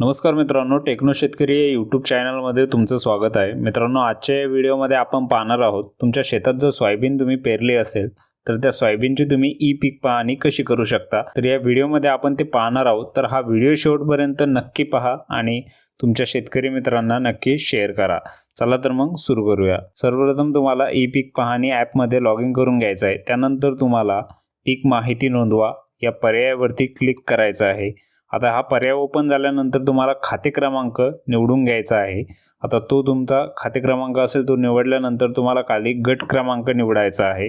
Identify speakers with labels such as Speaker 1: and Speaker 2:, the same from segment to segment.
Speaker 1: नमस्कार मित्रांनो टेक्नो शेतकरी या यूट्यूब चॅनलमध्ये तुमचं स्वागत आहे. मित्रांनो आजच्या या व्हिडिओमध्ये आपण पाहणार आहोत तुमच्या शेतात जर सोयाबीन तुम्ही पेरली असेल तर त्या सोयाबीनची तुम्ही ई पीक पाहणी कशी करू शकता? तर या व्हिडिओमध्ये आपण ते पाहणार आहोत. तर हा व्हिडिओ शेवटपर्यंत नक्की पहा आणि तुमच्या शेतकरी मित्रांना नक्की शेअर करा. चला तर मग सुरू करूया. सर्वप्रथम तुम्हाला ई पीक पाहणी ॲपमध्ये लॉग इन करून घ्यायचं आहे. त्यानंतर तुम्हाला पीक माहिती नोंदवा. या पर्यायावरती क्लिक करायचं आहे. आता हा पर्याय ओपन झाल्यानंतर तुम्हाला खाते क्रमांक निवडून घ्यायचा आहे. आता तो तुमचा खाते क्रमांक असेल तो निवडल्यानंतर तुम्हाला खाली गट क्रमांक निवडायचा आहे.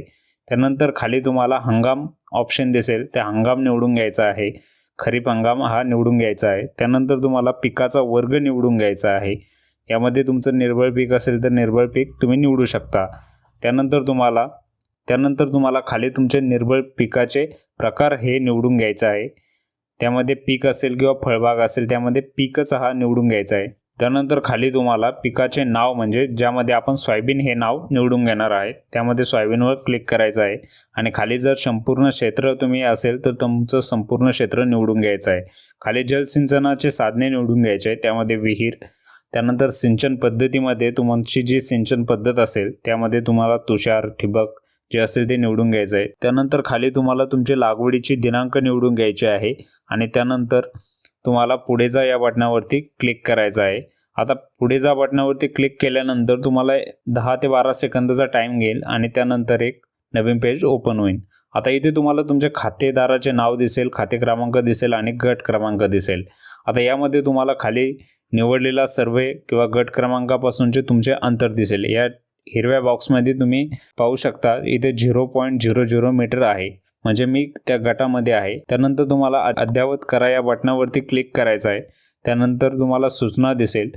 Speaker 1: त्यानंतर खाली तुम्हाला हंगाम ऑप्शन दिसेल त्या हंगाम निवडून घ्यायचा आहे. खरीप हंगाम हा निवडून घ्यायचा आहे. त्यानंतर तुम्हाला पिकाचा वर्ग निवडून घ्यायचा आहे. यामध्ये तुमचं निर्बळ पीक असेल तर निर्बळ पीक तुम्ही निवडू शकता. त्यानंतर तुम्हाला त्यानंतर तुम्हाला खाली तुमचे निर्बळ पिकाचे प्रकार हे निवडून घ्यायचं आहे. त्यामध्ये पीक असेल किंवा फळबाग असेल त्यामध्ये पीकच हा निवडून घ्यायचा आहे. त्यानंतर खाली तुम्हाला पिकाचे नाव म्हणजे ज्यामध्ये आपण सोयाबीन हे नाव निवडून घेणार आहे त्यामध्ये सोयाबीनवर क्लिक करायचं आहे. आणि खाली जर संपूर्ण क्षेत्र तुम्ही असेल तर तुमचं संपूर्ण क्षेत्र निवडून घ्यायचं आहे. खाली जलसिंचनाचे साधने निवडून घ्यायचे आहे त्यामध्ये विहीर त्यानंतर सिंचन पद्धतीमध्ये तुमची जी सिंचन पद्धत असेल त्यामध्ये तुम्हाला तुषार ठिबक जे असेल ते निवडून घ्यायचं आहे. त्यानंतर खाली तुम्हाला तुमचे लागवडीची दिनांक निवडून घ्यायचे आहे आणि त्यानंतर तुम्हाला पुढे जा या बटणावरती क्लिक करायचं आहे. आता पुढे जा बटणावरती क्लिक केल्यानंतर तुम्हाला दहा ते बारा सेकंदाचा टाईम घेईल आणि त्यानंतर एक नवीन पेज ओपन होईल. आता इथे तुम्हाला तुमच्या खातेदाराचे नाव दिसेल खाते क्रमांक दिसेल आणि गट क्रमांक दिसेल. आता यामध्ये तुम्हाला खाली निवडलेला सर्वे किंवा गट क्रमांकापासूनचे तुमचे अंतर दिसेल. या हिरव्या बॉक्समध्ये तुम्ही पाहू शकता इथे zero point zero zero meter आहे. म्हणजे मी त्या गटामध्ये आहे. त्यानंतर तुम्हाला अद्ययावत करा या बटनावरती क्लिक करायचं आहे. त्यानंतर तुम्हाला सूचना दिसेल.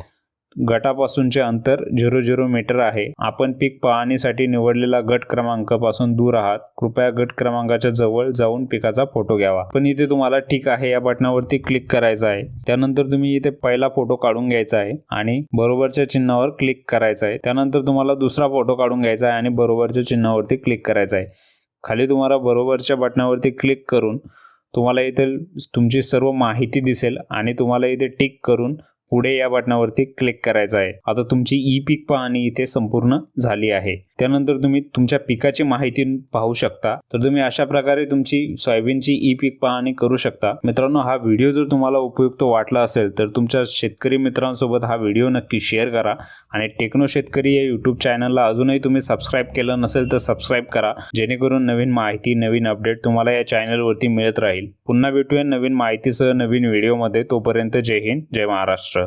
Speaker 1: गटापासूनचे अंतर झिरो झिरो मीटर आहे. आपण पीक पाहणीसाठी निवडलेला गट क्रमांकापासून दूर आहात. कृपया गट क्रमांकाच्या जवळ जाऊन पिकाचा फोटो घ्यावा. पण इथे तुम्हाला ठीक आहे या बटनावरती क्लिक करायचं आहे. त्यानंतर तुम्ही इथे पहिला फोटो काढून घ्यायचा आहे आणि बरोबरच्या चिन्हावर क्लिक करायचं आहे. त्यानंतर तुम्हाला दुसरा फोटो काढून घ्यायचा आहे आणि बरोबरच्या चिन्हावरती क्लिक करायचं आहे. खाली तुम्हाला बरोबरच्या बटनावरती क्लिक करून तुम्हाला इथे तुमची सर्व माहिती दिसेल आणि तुम्हाला इथे टिक करून पुढे या बटनावरती क्लिक करायचं आहे. आता तुमची ई पीक पाहणी इथे संपूर्ण झाली आहे. त्यानंतर तुम्ही तुमच्या पिकाची माहिती पाहू शकता. तर तुम्ही अशा प्रकारे तुमची सोयाबीनची ई पीक पाहणी करू शकता. मित्रांनो हा व्हिडिओ जर तुम्हाला उपयुक्त वाटला असेल तर तुमच्या शेतकरी मित्रांसोबत हा व्हिडिओ नक्की शेअर करा आणि टेक्नो शेतकरी या यूट्यूब चॅनलला अजूनही तुम्ही सबस्क्राईब केलं नसेल तर सबस्क्राईब करा. जेणेकरून नवीन माहिती नवीन अपडेट तुम्हाला या चॅनलवरती मिळत राहील. पुन्हा भेटूया नवीन माहितीसह नवीन व्हिडिओमध्ये. तोपर्यंत जय हिंद जय महाराष्ट्र.